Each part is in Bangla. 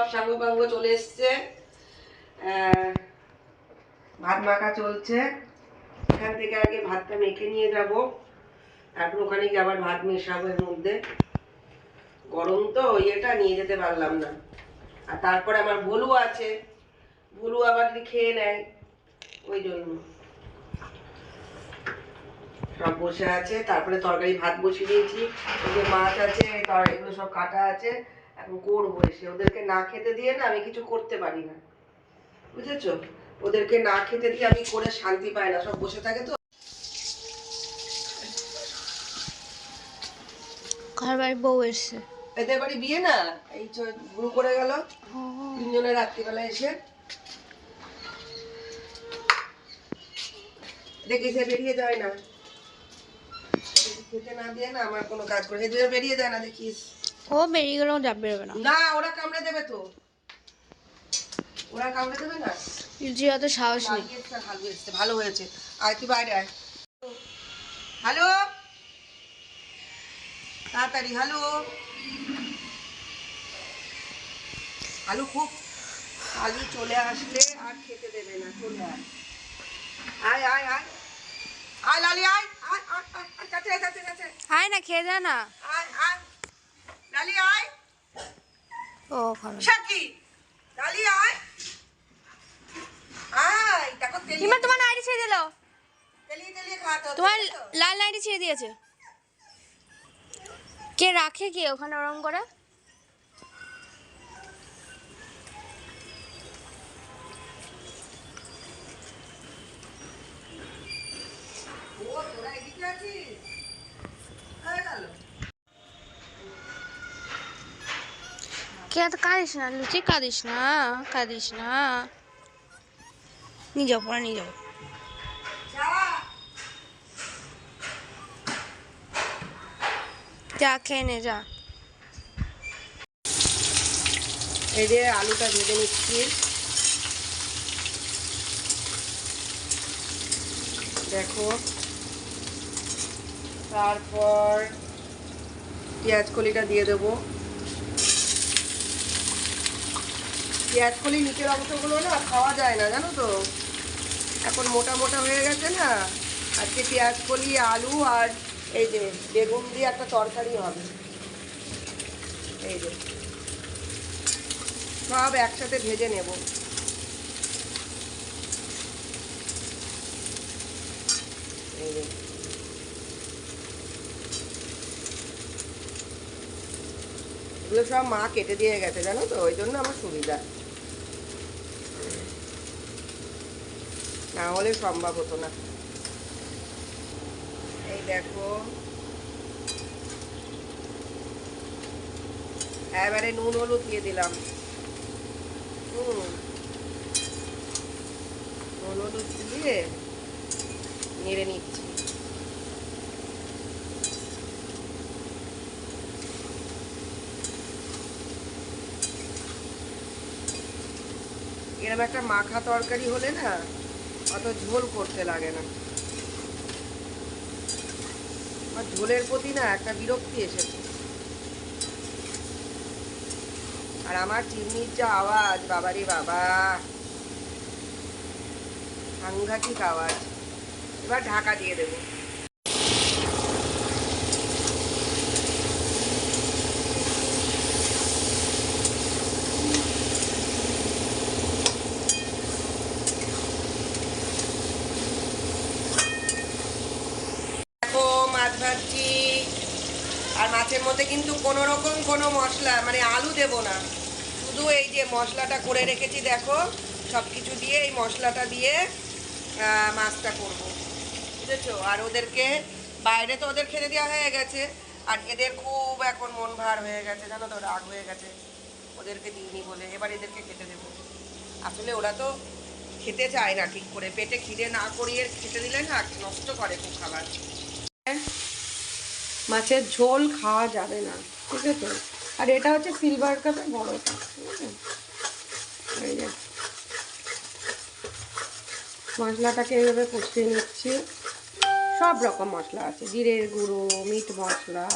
সব সাঙ্গ পাঙ্গ চলে এসছে। ভাত মাখা চলছে। এখান থেকে আগে ভাতটা মেখে নিয়ে যাব। তারপর ওখানে গিয়ে আবার ভাত মেশাবো এর মধ্যে। গরম তো, ইয়েটা নিয়ে যেতে পারলাম না। আর তারপরে আমার ভুলু আছে। ভুলু আবার যদি খেয়ে নেয়, ওই জন্য। সব বসে আছে। তারপরে তরকারি ভাত বসিয়ে দিয়েছি। ওই যে মাছ আছে এগুলো সব কাটা আছে। এখন করব এসে। ওদেরকে না খেতে দিয়ে না আমি কিছু করতে পারি না। বুঝেছ? ওদেরকে না খেতে দিয়ে আমি করে শান্তি পাই না। সব বসে থাকে তো। কার বউ এসছে? এদের বাড়ি বিয়ে না? এই গুরু করে গেল। তিনজনের রাত্রিবেলা এসে দেখি সে বেরিয়ে যায় না। খেতে না দিয়ে না আমার কোনো কাজ করে এদের বেরিয়ে যায় না দেখিস। ও বেরিয়ে গেলেও যাব বেরোবে না। না ওরা কামড়ে দেবে তো। ওরা কামড়ে দেবে না? ইলজি অত সাহস নেই। ভালো এসছে ভালো হয়েছে। আয় তুই বাইরে আয়। হ্যালো? তাড়াতাড়ি হ্যালো? আলু খুব আলু চলে আসলে আর খেতে দেবে না চলে আয়। আয় আয় আয়। আয় লালি আয়। আয় আয় আয় আয়, কাছে আয়, কাছে কাছে আয় না খেয়ে যা না। আয় আয়। লালি আয়। ও খাবে সাকি লালি আয়। আয় দেখো তেলি ইমা তোমার নাইটি ছেড়ে দিলো। খাওয়াতে তোমার লাল নাইটি ছেড়ে দিয়েছে। কে রাখে কে ওখানে ওরম করে? ও, তোরা এদিকে আছিস? কে এত কাঁদিস না, লুচি কাঁদিস না কাঁদিস না। নিয়ে যাও, পরে নিয়ে যাও। যা, খেয়ে নে, যা। এই যে আলুটা ভেজে নিচ্ছি। দেখো। তারপর পেঁয়াজ কলিটা দিয়ে দেবো। পেঁয়াজ কলি, নিচের অংশগুলো না খাওয়া যায় না, জানো তো? এখন মোটা মোটা হয়ে গেছে না, আজকে পেঁয়াজ কলি, আলু আর এই যে বেগুন দিয়ে একটা তরকারি হবে। এই যে। সব একসাথে ভেজে নেব। এই যে। এগুলো সব মা কেটে দিয়ে গেছে, জানো তো? ওই জন্য আমার সুবিধা। না হলে সম্ভব হতো না। এই দেখো। এবারে নুন, হলুদ দিয়ে দিলাম। হুম। নুন, হলুদ দিয়ে নেড়ে নিচ্ছি। এরকম একটা মাখা তরকারি হলে না অত ঝোল করতে লাগে না। আর ঝোলের প্রতি না একটা বিরক্তি এসেছে। আর আমার চিমনির যা আওয়াজ, বাবারে বাবা। সাংঘাতিক আওয়াজ এবার ঢাকা দিয়ে দেবো দেখো মাছ ভাজছি। আর মাছের মধ্যে কিন্তু কোনো রকম কোনো মশলা মানে আলু দেব না। শুধু এই যে মশলাটা করে রেখেছি, দেখো সব কিছু দিয়ে এই মশলাটা দিয়ে মাছটা করব। বুঝেছ? আর ওদেরকে, বাইরে তো ওদের খেতে দেওয়া হয়ে গেছে। আর এদের খুব এখন মন ভার হয়ে গেছে, জানো তো, রাগ হয়ে গেছে। ওদেরকে দিইনি বলে, এবার এদেরকে খেতে দেবো। আসলে ওরা তো খেতে চায় না ঠিক করে। পেটে খিদে না করিয়ে খেতে দিলে না, নষ্ট করে খুব খাবার। মাছের ঝোল খাওয়া যাবে না, ঠিক আছে? আর এটা হচ্ছে সিলভার কাপের বড়টা ঠিক আছে? মশলাটাকে এইভাবে কষিয়ে নিচ্ছি। সব রকম মশলা আছে, জিরের গুঁড়ো, মিট মশলা,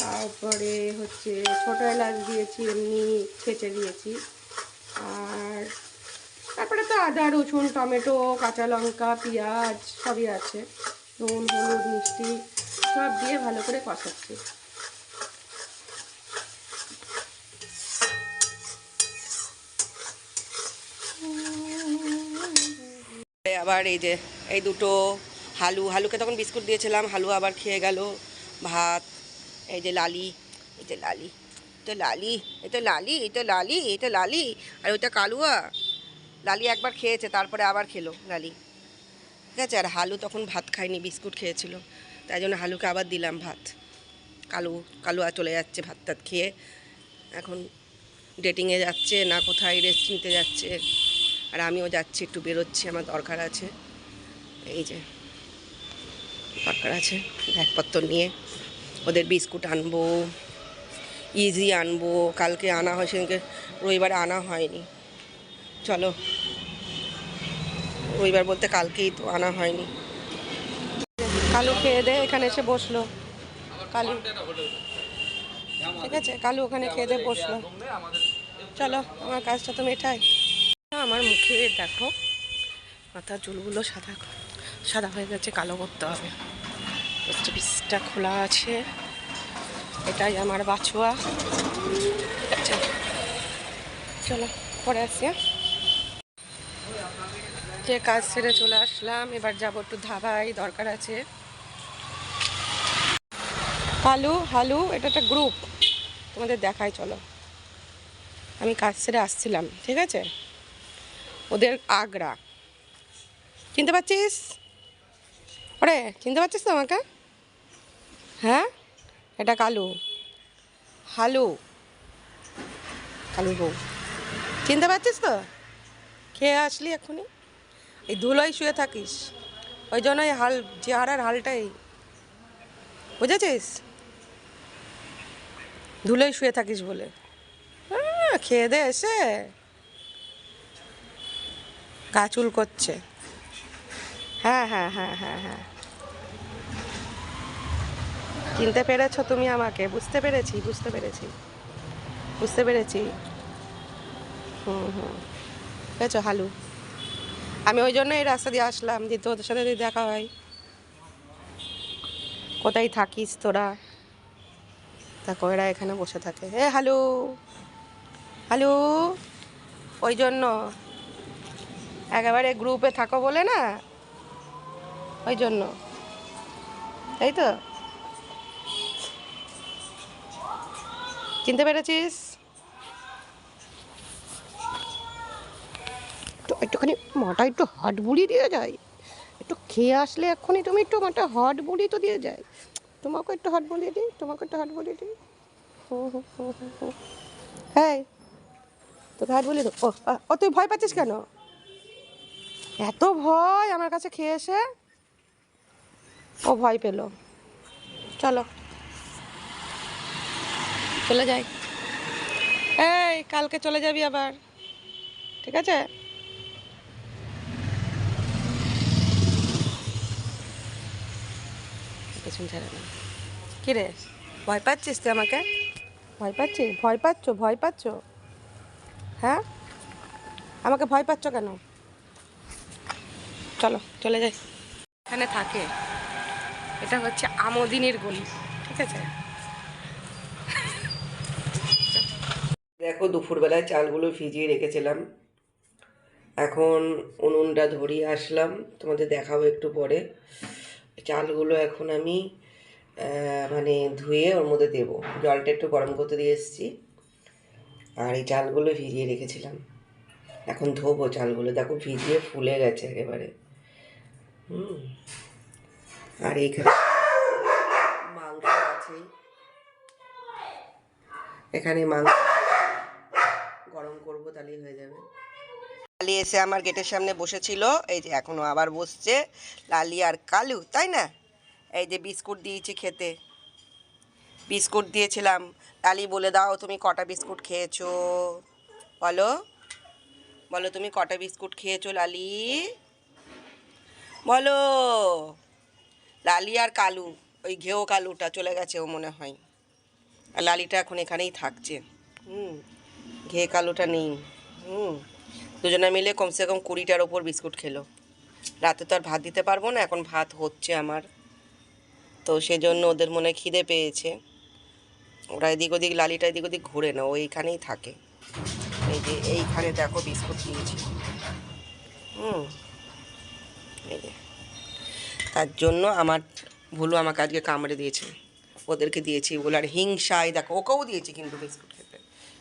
তারপরে হচ্ছে ছোটো এলাচ দিয়েছি, এমনি ছেঁচে দিয়েছি। আর তারপরে তো আদা, রসুন, টমেটো, কাঁচা লঙ্কা, পেঁয়াজ, সবই আছে। নুন, হলুদ, মিষ্টি, সব দিয়ে ভালো করে কষাচ্ছি। আবার এই যে, এই দুটো হালু, হালুকে তখন বিস্কুট দিয়েছিলাম, হালু আবার খেয়ে গেল। ভাত, এই যে লালি, এই যে লালি তো লালি, এই তো লালি, এই তো লালি, এই তো লালি, আর ওইটা কালুয়া। লালি একবার খেয়েছে, তারপরে আবার খেলো লালি। ঠিক আছে, আর হালু তখন ভাত খায়নি, বিস্কুট খেয়েছিল। তাই জন্য হালুকে আবার দিলাম ভাত। কালু কালু আর চলে যাচ্ছে ভাত টাত খেয়ে। এখন ডেটিংয়ে যাচ্ছে, না কোথায় রেস্ট নিতে যাচ্ছে। আর আমিও যাচ্ছি, একটু বেরোচ্ছি, আমার দরকার আছে। এই যে, দরকার আছে, ব্যাগপত্র নিয়ে। ওদের বিস্কুট আনব, ইজি আনব, কালকে আনা হয়, সেদিনকে রবিবারে আনা হয়নি। চলো। রবিবার বলতে কালকেই তো আনা হয়নি। কালু খেয়ে দে, এখানে এসে বসল। কালু। ঠিক আছে, কালু ওখানে খেয়ে দে, বসল। চলো, আমার কাজটা তো মেটাই। আমার মুখে দেখো, মাথার চুলগুলো সাদা সাদা হয়ে গেছে, কালো করতে হবে। পোস্ট অফিসটা খোলা আছে। এটাই আমার বাছুয়া। চলো, পরে আসি হ্যাঁ? যে কাজ ছেড়ে চলে আসলাম। এবার যাব একটু ধাবায়, দরকার আছে। হালু হালু, এটা একটা গ্রুপ তোমাদের দেখাই, চলো। আমি কাজ ছেড়ে আসছিলাম, ঠিক আছে? ওদের আগ্রা। চিনতে পারছিস? ওরে, চিনতে পারছিস তো আমাকে? হ্যাঁ? এটা কালু। হালু। কালু বউ। চিনতে পারছিস তো? খেয়ে আসলি এক্ষুনি এই ধুলোয় শুয়ে থাকিস। ওই জন্য এই হাল, চেহারার হালটাই। বুঝেছিস? ধুলোয় শুয়ে থাকিস বলে। খেয়ে দে এসে। গা চুল করছে। হ্যাঁ হ্যাঁ হ্যাঁ হ্যাঁ হ্যাঁ। চিনতে পেরেছ তুমি আমাকে? বুঝতে পেরেছি বুঝতে পেরেছি। বুঝতে পেরেছি। হুম হুম। হালু? আমি ওই জন্য এই রাস্তা দিয়ে আসলাম যে তোদের সাথে যদি দেখা হয়। কোথায় থাকিস তোরা? তা কয়রা এখানে বসে থাকে। এ হ্যালো হ্যালো ওই জন্য। একেবারে গ্রুপে থাকো বলে না? ওই জন্য। তাই তো? চিনতে পেরেছিস? একটু, একটুখানি মাটা একটু হাট বুড়ি দিয়ে যায়। একটু খেয়ে আসলে এক্ষুনি তুমি একটু মাটা হট বুড়ি তো দিয়ে যায়। তোমাকে একটু হট বলিয়ে দিই তোমাকে একটু হট বলিয়ে দিই। হ্যাঁ তোকে হাট দেবো। ও ও, তুই ভয় পাচ্ছিস কেন? এত ভয় আমার কাছে খেয়ে এসে? ও ভয় পেল। চলো। চলে যাই। এই, কালকে চলে যাবি আবার। ঠিক আছে? পেছন ছাড়া না কী রে? ভয় পাচ্ছিস তুই আমাকে? ভয় পাচ্ছিস ভয় পাচ্ছ? ভয় পাচ্ছ? হ্যাঁ? আমাকে ভয় পাচ্ছ কেন? চলো চলে যাই। এখানে থাকে। এটা হচ্ছে আমদিনীর গলি ঠিক আছে? দেখো দুপুরবেলায় চালগুলো ভিজিয়ে রেখেছিলাম। এখন উনুনটা ধরিয়ে আসলাম। তোমাদের দেখাবো একটু পরে। চালগুলো এখন আমি মানে ধুয়ে ওর মধ্যে দেবো। জলটা একটু গরম করতে দিয়ে এসেছি। আর এই চালগুলো ভিজিয়ে রেখেছিলাম। এখন ধোবো চালগুলো। দেখো ভিজিয়ে ফুলে গেছে একেবারে। হুম। আর এইখানে মাংস আছেই এখানে মাংস গরম করব তাহলেই হয়ে যাবে লালি এসে আমার গেটের সামনে বসেছিল। এই যে এখনও আবার বসছে, লালি আর কালু, তাই না? এই যে বিস্কুট দিয়েছি খেতে। বিস্কুট দিয়েছিলাম। লালি বলে, দাও, তুমি কটা বিস্কুট খেয়েছো? বলো। বলো, তুমি কটা বিস্কুট খেয়েছো, লালি? বলো। লালি আর কালু, ওই ঘেও কালুটা চলে গেছে ও মনে হয়। আর লালিটা এখন এখানেই থাকছে। হুম ঘে কালোটা নেই। হুম। দুজনে মিলে কমসে কম কুড়িটার ওপর বিস্কুট খেলো। রাতে তো আর ভাত দিতে পারব না, এখন ভাত হচ্ছে আমার। তো সেজন্য ওদের মনে খিদে পেয়েছে। ওরা এদিক ওদিক, লালিটা এদিক ওদিক ঘুরে না, ও এইখানেই থাকে। এই যে এইখানে দেখো বিস্কুট দিয়েছি হুম, এই যে। তার জন্য আমার ভুলু আমাকে আজকে কামড়ে দিয়েছে। ওদেরকে দিয়েছি ওগুলো আর হিংসায় দেখো, ওকেও দিয়েছি কিন্তু বিস্কুট।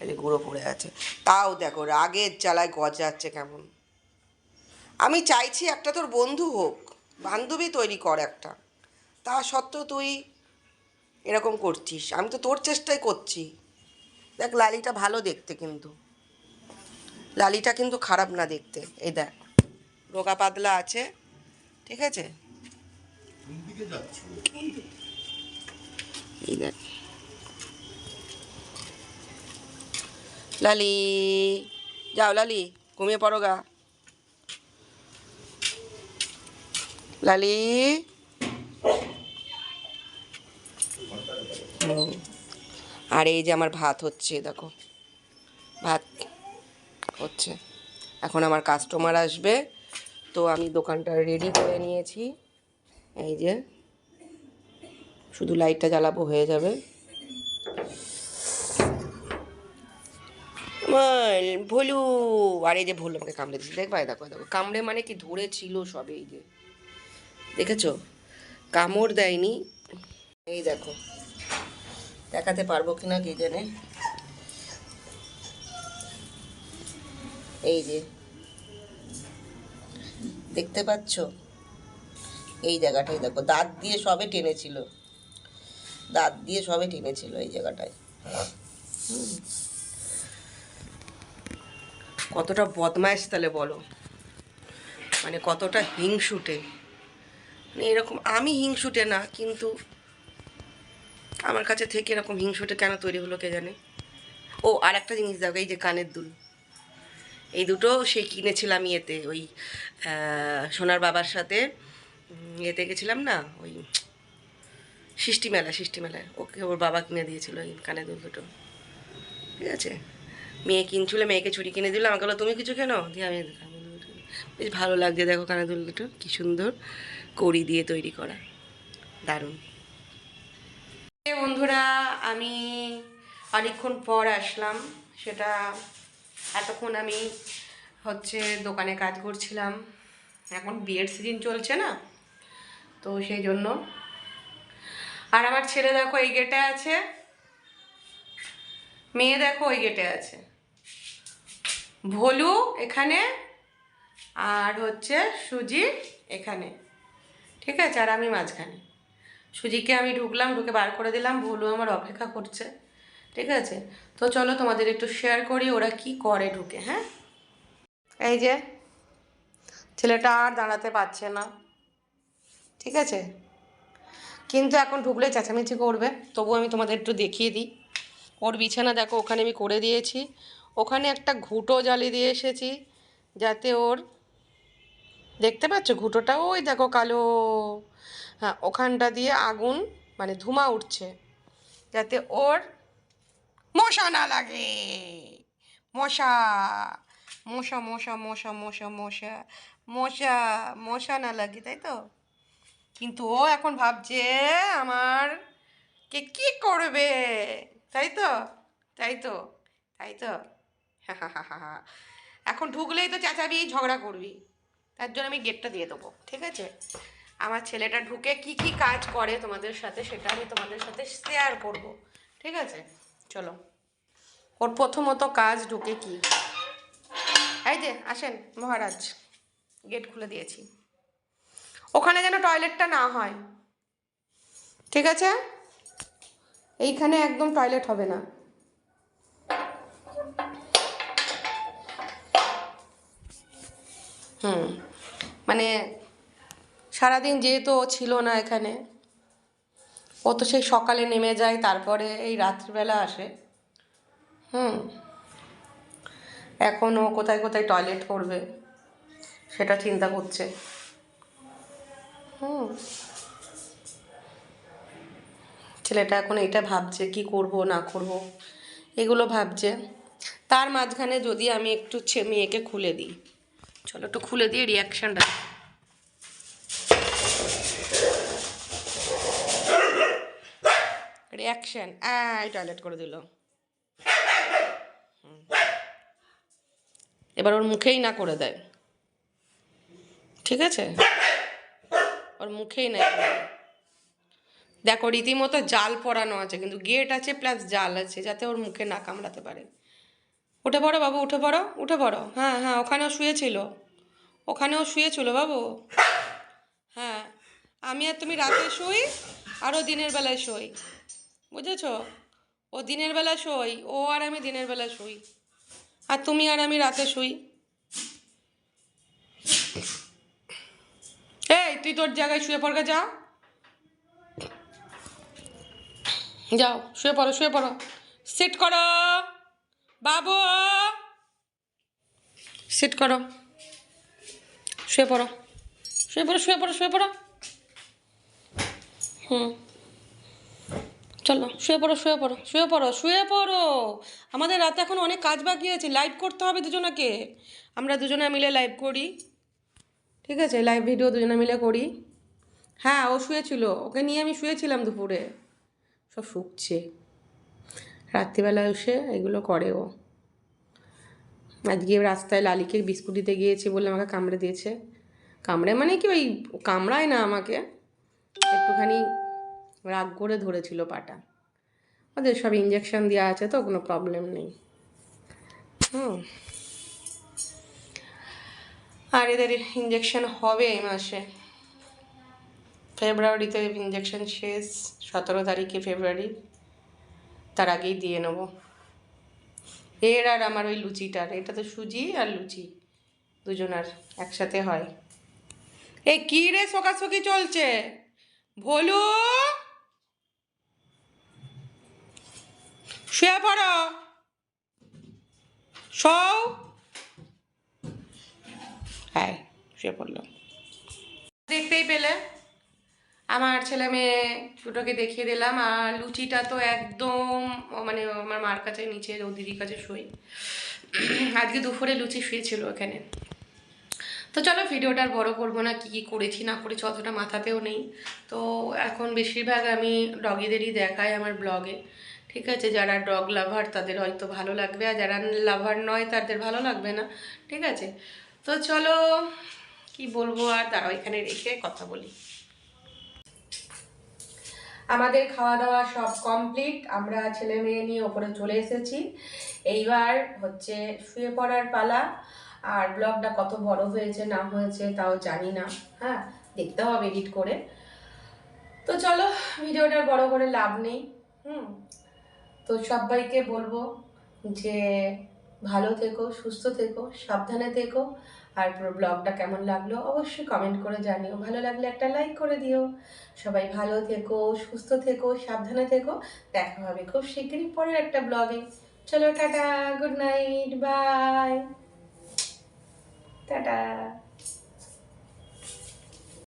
এই যে গুঁড়ো পড়ে আছে। তাও দেখো রাগের জ্বালায় গজাচ্ছে কেমন। আমি চাইছি একটা তোর বন্ধু হোক বান্ধবী তৈরি কর একটা। তা সত্ত্বেও তুই এরকম করছিস। আমি তো তোর চেষ্টাই করছি। দেখ লালিটা ভালো দেখতে কিন্তু। লালিটা কিন্তু খারাপ না দেখতে। এই দেখ রোগা পাতলা আছে ঠিক আছে? এই দেখ। লালি, যাও লালি, ঘুমিয়ে পড়ো গা। লালি। আর এই যে আমার ভাত হচ্ছে, দেখো। ভাত হচ্ছে। এখন আমার কাস্টমার আসবে, তো আমি দোকানটা রেডি করে নিয়েছি। এই যে, শুধু লাইটটা জ্বালাবো, হয়ে যাবে। ভোলু। আর এই যে ভুল আমাকে কামড়ে দিচ্ছে দেখ ভাই, দেখো দেখো কামড়ে মানে কি ধরে ছিল সবে এই যে। দেখেছ? কামড় দেয়নি। এই দেখো, দেখাতে পারব কিনা কে জানে। এই যে, দেখতে পাচ্ছ? এই জায়গাটাই দেখো, দাঁত দিয়ে সবে টেনেছিল। দাঁত দিয়ে সবে টেনেছিল এই জায়গাটায়। হুম। কতটা বদমাইশ তাহলে বলো? মানে কতটা হিংসুটে। মানে এরকম আমি হিংসুটে না, কিন্তু আমার কাছে থেকে এরকম হিংসুটে কেন তৈরি হলো কে জানে? ও, আর একটা জিনিস দেখো, এই যে কানের দুল। এই দুটো সে কিনেছিলাম ইয়েতে, ওই সোনার বাবার সাথে। ইয়েতে গেছিলাম না, ওই সৃষ্টি মেলা সৃষ্টি মেলায় ওকে, ওর বাবা কিনে দিয়েছিল ওই কানের দুল দুটো। ঠিক আছে? মেয়ে কিনছিল, মেয়েকে ছুরি কিনে দিল, আমাকে বলল, তুমি কিছু কেন দিয়ে আমি। বেশ ভালো লাগছে, দেখো কানের দুল দুটো, কী সুন্দর কড়ি দিয়ে তৈরি করা, দারুণ। বন্ধুরা, আমি অনেকক্ষণ পর আসলাম, সেটা এতক্ষণ আমি হচ্ছে দোকানে কাজ করছিলাম, এখন বিয়ের সিজন চলছে না, তো সেই জন্য। আর আমার ছেলে দেখো এই গেটে আছে, মেয়ে দেখো ওই গেটে আছে। ভোলু এখানে আর হচ্ছে সুজি এখানে। ঠিক আছে? আর আমি মাঝখানে। সুজিকে আমি ঢুকলাম, ঢুকে বার করে দিলাম। ভুলু আমার অপেক্ষা করছে। ঠিক আছে? তো চলো তোমাদের একটু শেয়ার করি ওরা কি করে ঢুকে হ্যাঁ? এই যে, ছেলেটা আর দাঁড়াতে পারছে না। ঠিক আছে? কিন্তু এখন ঢুকলে চেঁচামেচি করবে। তবু আমি তোমাদের একটু দেখিয়ে দিই। ওর বিছানা দেখো, ওখানে আমি করে দিয়েছি। ওখানে একটা ঘুঁটো জ্বালিয়ে দিয়ে এসেছি, যাতে ওর, দেখতে পাচ্ছ ঘুঁটোটা? ওই দেখো কালো হ্যাঁ ওখানটা দিয়ে আগুন মানে ধুমা উঠছে, যাতে ওর মশা না লাগে। মশা মশা মশা মশা মশা মশা মশা মশা না লাগে, তাই তো? কিন্তু ও এখন ভাবছে, আমার কে কি করবে? তাই তো? তাই তো? তাই তো? এখন ঢুকলেই তো চেঁচাবি, ঝগড়া করবি। তার জন্য আমি গেটটা দিয়ে দেবো, ঠিক আছে? আমার ছেলেটা ঢুকে কি কি কাজ করে তোমাদের সাথে সেটা আমি তোমাদের সাথে শেয়ার করব, ঠিক আছে? চলো। ওর প্রথমত কাজ ঢুকে কি? এই যে, আসেন, মহারাজ। গেট খুলে দিয়েছি। ওখানে যেন টয়লেটটা না হয়, ঠিক আছে? এইখানে একদম টয়লেট হবে না। হুম। মানে সারাদিন যেহেতু ও ছিল না এখানে, ও তো সেই সকালে নেমে যায়, তারপরে এই রাত্রিবেলা আসে। হুম। এখন ও কোথায় কোথায় টয়লেট করবে, সেটা চিন্তা করছে। হুম। ছেলেটা এখন এটা ভাবছে, কি করব, না করব, এগুলো ভাবছে। তার মাঝখানে যদি আমি একটু মেয়েকে খুলে দিই। চলো একটু খুলে দিয়ে রিয়াকশানটা রিয়াকশান আই টয়লেট করে দিল। এবার ওর মুখেই না করে দেয়। ঠিক আছে? ওর মুখেই দেয়। দেখো, রীতিমতো জাল পরানো আছে, কিন্তু গেট আছে প্লাস জাল আছে, যাতে ওর মুখে না কামড়াতে পারে। উঠে পড়ো বাবু, উঠে পড়ো উঠে পড়ো। হ্যাঁ হ্যাঁ ওখানেও শুয়েছিল। ওখানেও শুয়েছিল বাবু। হ্যাঁ আমি আর তুমি রাতে শুই, আর ও দিনের বেলায় শুই বুঝেছ? ও দিনের বেলা শুই ও আর আমি দিনের বেলা শুই। আর তুমি আর আমি রাতে শুই। এই, তুই তোর জায়গায় শুয়ে পড়গে যা। যাও, শুয়ে পড়ো শুয়ে পড়ো। সিট করো। বাবু! সিট করো। শুয়ে পড়ো। শুয়ে পড়ো শুয়ে পড়ো শুয়ে পড়ো। হুম। চলো, শুয়ে পড়ো শুয়ে পড়ো শুয়ে পড়ো শুয়ে পড়ো। আমাদের রাতে এখন অনেক কাজ বাকি আছে লাইভ করতে হবে দুজনাকে। আমরা দুজনে মিলে লাইভ করি। ঠিক আছে লাইভ ভিডিও দুজনে মিলে করি। হ্যাঁ ও শুয়েছিল, ওকে নিয়ে আমি শুয়েছিলাম দুপুরে। সব শুকছে। রাত্রিবেলা এসে এগুলো করে ও। আজকে রাস্তায় লালিকে বিস্কুট দিতে গিয়েছি বলে আমাকে কামড়ে দিয়েছে। কামড়ে মানে কি ওই কামড়ায় না আমাকে? একটুখানি রাগ করে ধরেছিল পাটা। ওদের সব ইঞ্জেকশন দেওয়া আছে তো, কোনো প্রবলেম নেই। হুম। আর এদের ইঞ্জেকশন হবে এই মাসে। ফেব্রুয়ারিতে ইঞ্জেকশন শেষ, সতেরো তারিখে ফেব্রুয়ারি। তার আগেই দিয়ে নেব। এর আর আমার ওই লুচিটার, এটা তো সুজি আর লুচি, দুজনার একসাথে হয়। এই কী রে শোকাশোকি চলছে? ভোলু! শুয়ে পড়ো। সৌ হ্যাঁ শুয়ে পড়ল। দেখতেই পেলে। আমার ছেলে মেয়ে ছোটোকে দেখিয়ে দিলাম, আর লুচিটা তো একদম মানে আমার মার কাছে নিচে, ও দিদির কাছে শুই আজকে দুপুরে লুচি শুয়েছিল ওখানে। তো চলো ভিডিওটা আর বড় করব না, কী কী করেছি না করেছি, অতটা মাথাতেও নেই। তো এখন বেশিরভাগ আমি ডগিদেরই দেখাই আমার ব্লগে। ঠিক আছে, যারা ডগ লাভার, তাদের হয়তো ভালো লাগবে, আর যারা লাভার নয়, তাদের ভালো লাগবে না। ঠিক আছে? তো চলো, কি বলব আর দাঁড়াও, এখানে রেখে কথা বলি। আমাদের খাওয়া দাওয়া সব কমপ্লিট আমরা ছেলে মেয়ে নিয়ে ওপরে চলে এসেছি। এইবার হচ্ছে শুয়ে পড়ার পালা। আর ব্লগটা কত বড় হয়েছে, না হয়েছে তাও জানি না। হ্যাঁ দেখতে হবে এডিট করে। তো চলো ভিডিওটা বড় করে লাভ নেই। হুম। তো সবাইকে বলব যে ভালো থেকো, সুস্থ থেকো, সাবধানে থেকো। আর পুরো ব্লগটা কেমন লাগল অবশ্যই কমেন্ট করে জানিও। ভালো লাগলে একটা লাইক করে দিও। সবাই ভালো থেকো, সুস্থ থেকো, সাবধানে থেকো। দেখা হবে খুব শীঘ্রই পরের একটা ব্লগে চলো tata good night bye tata.